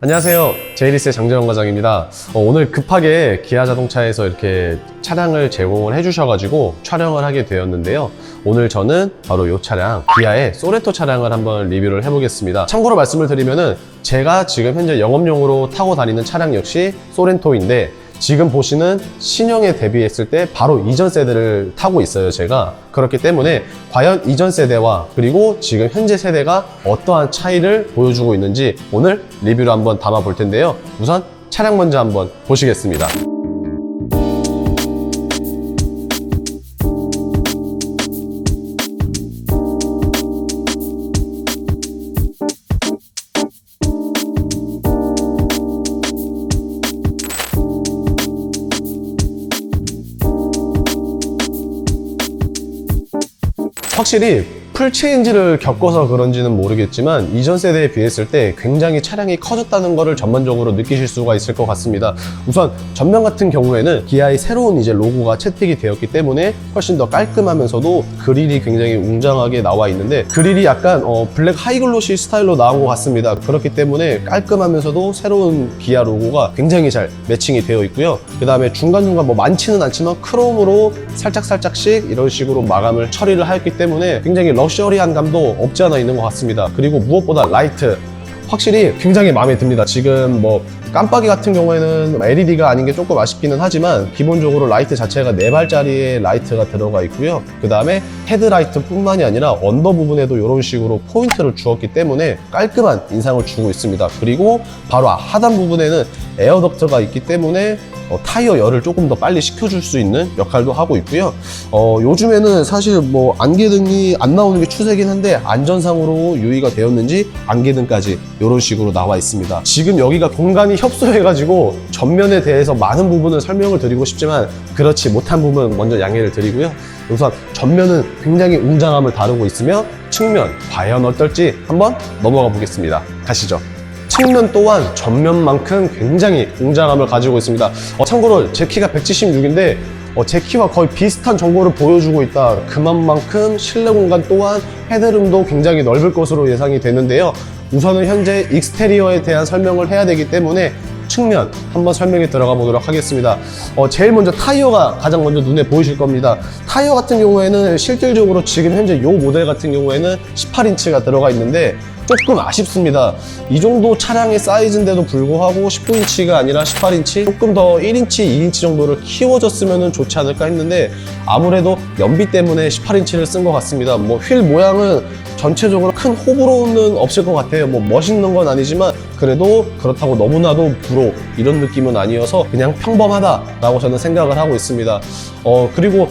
안녕하세요. 제이리스의 장재원 과장입니다. 어, 오늘 급하게 기아 자동차에서 이렇게 차량을 제공을 해주셔가지고 촬영을 하게 되었는데요. 오늘 저는 바로 이 차량, 기아의 소레토 차량을 한번 리뷰를 해보겠습니다. 참고로 말씀을 드리면은 제가 지금 현재 영업용으로 타고 다니는 차량 역시 소렌토인데 지금 보시는 신형에 대비했을 때 바로 이전 세대를 타고 있어요, 제가. 그렇기 때문에 과연 이전 세대와 그리고 지금 현재 세대가 어떠한 차이를 보여주고 있는지 오늘 리뷰를 한번 담아 볼 텐데요. 우선 차량 먼저 한번 보시겠습니다. 확실히 풀체인지를 겪어서 그런지는 모르겠지만 이전 세대에 비했을 때 굉장히 차량이 커졌다는 것을 전반적으로 느끼실 수가 있을 것 같습니다. 우선 전면 같은 경우에는 기아의 새로운 이제 로고가 채택이 되었기 때문에 훨씬 더 깔끔하면서도 그릴이 굉장히 웅장하게 나와 있는데 그릴이 약간 어, 블랙 하이글로시 스타일로 나온 것 같습니다. 그렇기 때문에 깔끔하면서도 새로운 기아 로고가 굉장히 잘 매칭이 되어 있고요. 그 다음에 중간중간 뭐 많지는 않지만 크롬으로 살짝살짝씩 이런 식으로 마감을 처리를 했기 때문에 굉장히 럭셔리한 감도 없지 않아 있는 것 같습니다. 그리고 무엇보다 라이트. 확실히 굉장히 마음에 듭니다. 지금 뭐 깜빡이 같은 경우에는 LED가 아닌 게 조금 아쉽기는 하지만 기본적으로 라이트 자체가 4발짜리의 라이트가 들어가 있고요. 그 다음에 헤드라이트 뿐만이 아니라 언더 부분에도 이런 식으로 포인트를 주었기 때문에 깔끔한 인상을 주고 있습니다. 그리고 바로 하단 부분에는 에어덕트가 있기 때문에 어, 타이어 열을 조금 더 빨리 식혀줄 수 있는 역할도 하고 있고요. 어, 요즘에는 사실 뭐 안개등이 안 나오는 게 추세긴 한데 안전상으로 유의가 되었는지 안개등까지 이런 식으로 나와 있습니다. 지금 여기가 공간이 협소해가지고 전면에 대해서 많은 부분을 설명을 드리고 싶지만 그렇지 못한 부분 먼저 양해를 드리고요. 우선 전면은 굉장히 웅장함을 다루고 있으며 측면 과연 어떨지 한번 넘어가 보겠습니다. 가시죠. 측면 또한 전면만큼 굉장히 웅장함을 가지고 있습니다. 어, 참고로 제 키가 176인데 제 키와 거의 비슷한 정보를 보여주고 있다. 그만큼 실내 공간 또한 헤드룸도 굉장히 넓을 것으로 예상이 되는데요. 우선은 현재 익스테리어에 대한 설명을 해야 되기 때문에 측면 한번 설명에 들어가 보도록 하겠습니다. 어, 제일 먼저 타이어가 가장 먼저 눈에 보이실 겁니다. 타이어 같은 경우에는 실질적으로 지금 현재 이 모델 같은 경우에는 18인치가 들어가 있는데 조금 아쉽습니다. 이 정도 차량의 사이즈인데도 불구하고 19인치가 아니라 18인치 조금 더 1인치, 2인치 정도를 키워줬으면 좋지 않을까 했는데 아무래도 연비 때문에 18인치를 쓴 것 같습니다. 뭐 휠 모양은 전체적으로 큰 호불호는 없을 것 같아요. 뭐 멋있는 건 아니지만 그래도 그렇다고 너무나도 불호 이런 느낌은 아니어서 그냥 평범하다라고 저는 생각을 하고 있습니다. 어 그리고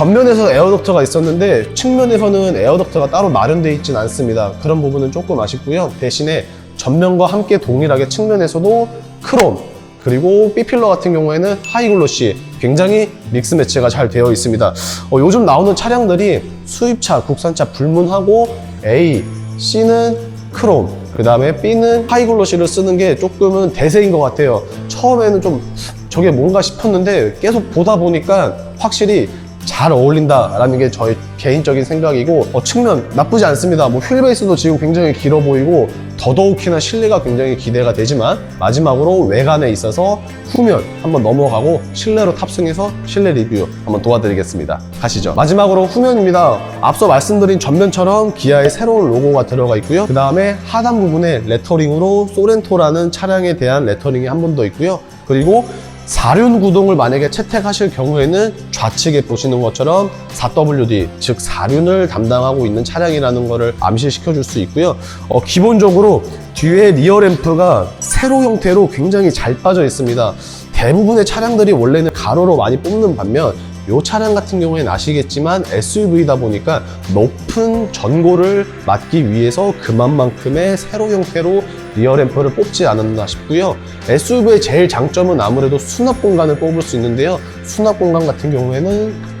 전면에서 에어덕터가 있었는데 측면에서는 에어덕터가 따로 마련되어 있진 않습니다. 그런 부분은 조금 아쉽고요. 대신에 전면과 함께 동일하게 측면에서도 크롬 그리고 B필러 같은 경우에는 하이글로시 굉장히 믹스 매치가 잘 되어 있습니다. 어, 요즘 나오는 차량들이 수입차, 국산차 불문하고 A, C는 크롬, 그 다음에 B는 하이글로시를 쓰는 게 조금은 대세인 것 같아요. 처음에는 좀 저게 뭔가 싶었는데 계속 보다 보니까 확실히 잘 어울린다라는 게 저의 개인적인 생각이고 어, 측면 나쁘지 않습니다. 뭐 휠베이스도 지금 굉장히 길어 보이고 더더욱이나 실내가 굉장히 기대가 되지만 마지막으로 외관에 있어서 후면 한번 넘어가고 실내로 탑승해서 실내 리뷰 한번 도와드리겠습니다. 가시죠. 마지막으로 후면입니다. 앞서 말씀드린 전면처럼 기아의 새로운 로고가 들어가 있고요. 그 다음에 하단 부분에 레터링으로 소렌토라는 차량에 대한 레터링이 한 번 더 있고요. 그리고 사륜 구동을 만약에 채택하실 경우에는 좌측에 보시는 것처럼 4WD 즉 사륜을 담당하고 있는 차량이라는 것을 암시시켜 줄 수 있고요. 어, 기본적으로 뒤에 리어 램프가 세로 형태로 굉장히 잘 빠져 있습니다. 대부분의 차량들이 원래는 가로로 많이 뽑는 반면 이 차량 같은 경우에는 아시겠지만 SUV다 보니까 높은 전고를 막기 위해서 그만큼의 세로 형태로 리어 램프를 뽑지 않았나 싶고요. SUV의 제일 장점은 아무래도 수납 공간을 뽑을 수 있는데요. 수납 공간 같은 경우에는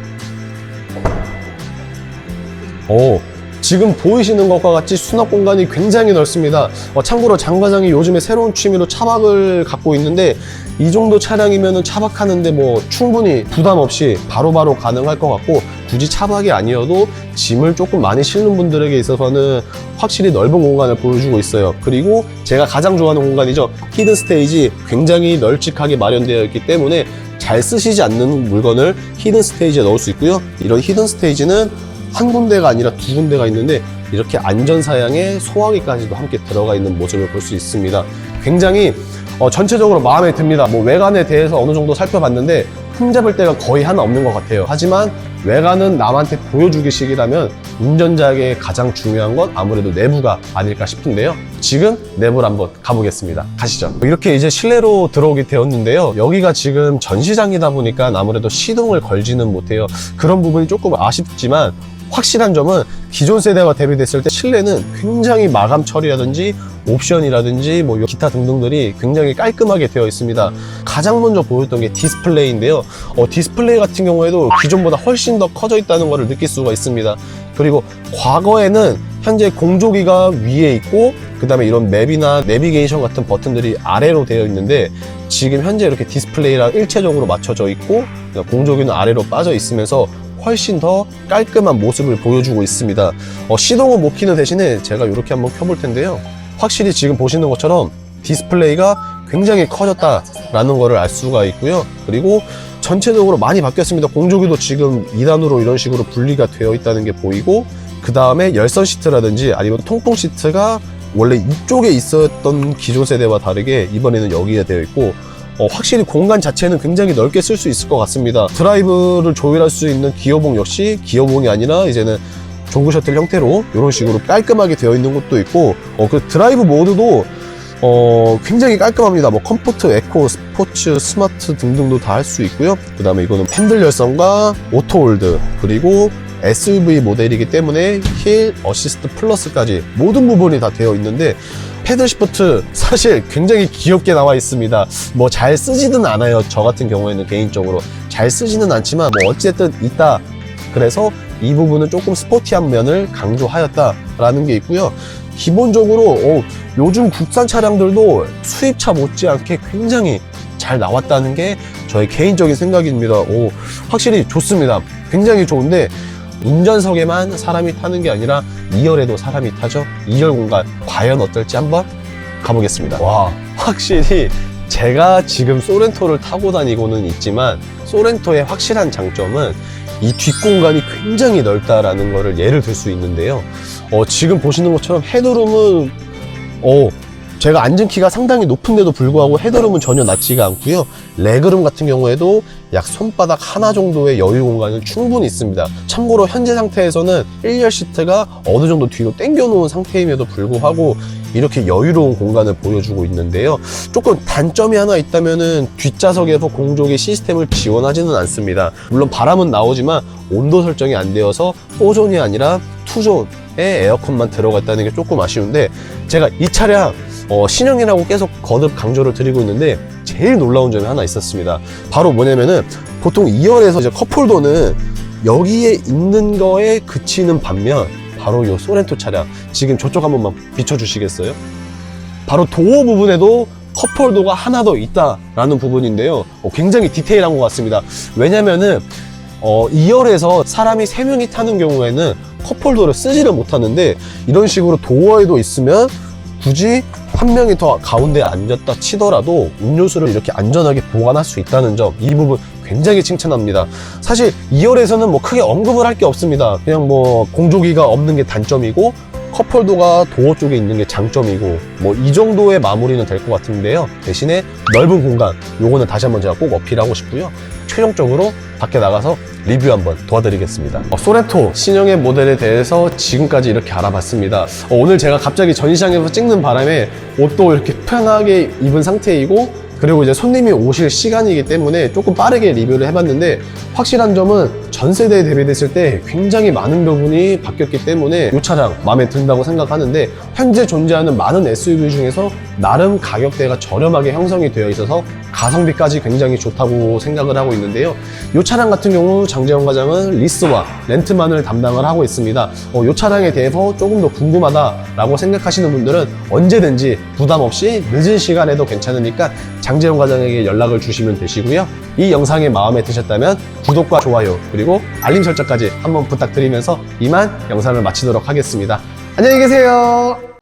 오, 지금 보이시는 것과 같이 수납 공간이 굉장히 넓습니다. 어, 참고로 장 과장이 요즘에 새로운 취미로 차박을 갖고 있는데 이 정도 차량이면 차박하는데 뭐 충분히 부담 없이 바로 바로 가능할 것 같고 굳이 차박이 아니어도 짐을 조금 많이 실는 분들에게 있어서는 확실히 넓은 공간을 보여주고 있어요. 그리고 제가 가장 좋아하는 공간이죠. 히든 스테이지 굉장히 널찍하게 마련되어 있기 때문에 잘 쓰시지 않는 물건을 히든 스테이지에 넣을 수 있고요. 이런 히든 스테이지는 한 군데가 아니라 두 군데가 있는데 이렇게 안전사양에 소화기까지도 함께 들어가 있는 모습을 볼 수 있습니다. 굉장히 어, 전체적으로 마음에 듭니다. 뭐 외관에 대해서 어느 정도 살펴봤는데 흠잡을 데가 거의 하나 없는 것 같아요. 하지만 외관은 남한테 보여주기식이라면 운전자에게 가장 중요한 건 아무래도 내부가 아닐까 싶은데요. 지금 내부를 한번 가보겠습니다. 가시죠. 이렇게 이제 실내로 들어오게 되었는데요. 여기가 지금 전시장이다 보니까 아무래도 시동을 걸지는 못해요. 그런 부분이 조금 아쉽지만 확실한 점은 기존 세대와 대비됐을 때 실내는 굉장히 마감 처리라든지 옵션이라든지 뭐 기타 등등들이 굉장히 깔끔하게 되어 있습니다. 가장 먼저 보였던 게 디스플레이인데요. 어, 디스플레이 같은 경우에도 기존보다 훨씬 더 커져 있다는 것을 느낄 수가 있습니다. 그리고 과거에는 현재 공조기가 위에 있고 그 다음에 이런 맵이나 내비게이션 같은 버튼들이 아래로 되어 있는데 지금 현재 이렇게 디스플레이랑 일체적으로 맞춰져 있고 공조기는 아래로 빠져 있으면서 훨씬 더 깔끔한 모습을 보여주고 있습니다. 어, 시동은 못 키는 대신에 제가 이렇게 한번 켜볼 텐데요. 확실히 지금 보시는 것처럼 디스플레이가 굉장히 커졌다라는 것을 알 수가 있고요. 그리고 전체적으로 많이 바뀌었습니다. 공조기도 지금 2단으로 이런 식으로 분리가 되어 있다는 게 보이고 그 다음에 열선 시트라든지 아니면 통풍 시트가 원래 이쪽에 있었던 기존 세대와 다르게 이번에는 여기에 되어 있고 어, 확실히 공간 자체는 굉장히 넓게 쓸 수 있을 것 같습니다. 드라이브를 조율할 수 있는 기어봉 역시 기어봉이 아니라 이제는 종구 셔틀 형태로 이런 식으로 깔끔하게 되어 있는 것도 있고 어, 그 드라이브 모드도 어, 굉장히 깔끔합니다. 뭐 컴포트, 에코, 스포츠, 스마트 등등도 다 할 수 있고요. 그 다음에 이거는 핸들 열선과 오토홀드 그리고 SUV 모델이기 때문에 힐 어시스트 플러스까지 모든 부분이 다 되어 있는데 패들 시프트 사실 굉장히 귀엽게 나와 있습니다. 뭐 잘 쓰지는 않아요. 저 같은 경우에는 개인적으로 잘 쓰지는 않지만 뭐 어쨌든 있다. 그래서 이 부분은 조금 스포티한 면을 강조하였다라는 게 있고요. 기본적으로 어, 요즘 국산 차량들도 수입차 못지않게 굉장히 잘 나왔다는 게 저의 개인적인 생각입니다. 오, 확실히 좋습니다. 굉장히 좋은데 운전석에만 사람이 타는 게 아니라 2열에도 사람이 타죠. 2열 공간 과연 어떨지 한번 가보겠습니다. 와, 확실히 제가 지금 소렌토를 타고 다니고는 있지만 소렌토의 확실한 장점은 이 뒷공간이 굉장히 넓다라는 것을 예를 들 수 있는데요. 어, 지금 보시는 것처럼 헤드룸은 어, 제가 앉은 키가 상당히 높은데도 불구하고 헤드룸은 전혀 낮지가 않고요. 레그룸 같은 경우에도 약 손바닥 하나 정도의 여유 공간은 충분히 있습니다. 참고로 현재 상태에서는 1열 시트가 어느 정도 뒤로 당겨 놓은 상태임에도 불구하고 이렇게 여유로운 공간을 보여주고 있는데요. 조금 단점이 하나 있다면은 뒷좌석에서 공조기 시스템을 지원하지는 않습니다. 물론 바람은 나오지만 온도 설정이 안 되어서 4존이 아니라 2존의 에어컨만 들어갔다는 게 조금 아쉬운데 제가 이 차량 어, 신형이라고 계속 거듭 강조를 드리고 있는데 제일 놀라운 점이 하나 있었습니다. 바로 뭐냐면은 보통 2열에서 이제 컵홀더는 여기에 있는 거에 그치는 반면 바로 이 소렌토 차량 지금 저쪽 한 번 만 비춰주시겠어요? 바로 도어 부분에도 컵홀더가 하나 더 있다라는 부분인데요. 어, 굉장히 디테일한 것 같습니다. 왜냐면은 어, 2열에서 사람이 3명이 타는 경우에는 컵홀더를 쓰지를 못하는데 이런 식으로 도어에도 있으면 굳이 한 명이 더 가운데에 앉았다 치더라도 음료수를 이렇게 안전하게 보관할 수 있다는 점 이 부분 굉장히 칭찬합니다. 사실 2열에서는 뭐 크게 언급을 할 게 없습니다. 그냥 뭐 공조기가 없는 게 단점이고 컵홀더가 도어 쪽에 있는 게 장점이고 뭐 이 정도의 마무리는 될 것 같은데요. 대신에 넓은 공간 요거는 다시 한번 제가 꼭 어필하고 싶고요. 최종적으로 밖에 나가서 리뷰 한번 도와드리겠습니다. 어, 소렌토 신형의 모델에 대해서 지금까지 이렇게 알아봤습니다. 어, 오늘 제가 갑자기 전시장에서 찍는 바람에 옷도 이렇게 편하게 입은 상태이고 그리고 이제 손님이 오실 시간이기 때문에 조금 빠르게 리뷰를 해봤는데 확실한 점은 전 세대에 대비됐을 때 굉장히 많은 부분이 바뀌었기 때문에 이 차량 마음에 든다고 생각하는데 현재 존재하는 많은 SUV 중에서 나름 가격대가 저렴하게 형성이 되어 있어서 가성비까지 굉장히 좋다고 생각을 하고 있는데요. 이 차량 같은 경우 장재원 과장은 리스와 렌트만을 담당을 하고 있습니다. 어, 이 차량에 대해서 조금 더 궁금하다라고 생각하시는 분들은 언제든지 부담 없이 늦은 시간에도 괜찮으니까 장재용 과장에게 연락을 주시면 되시고요. 이 영상이 마음에 드셨다면 구독과 좋아요 그리고 알림 설정까지 한번 부탁드리면서 이만 영상을 마치도록 하겠습니다. 안녕히 계세요.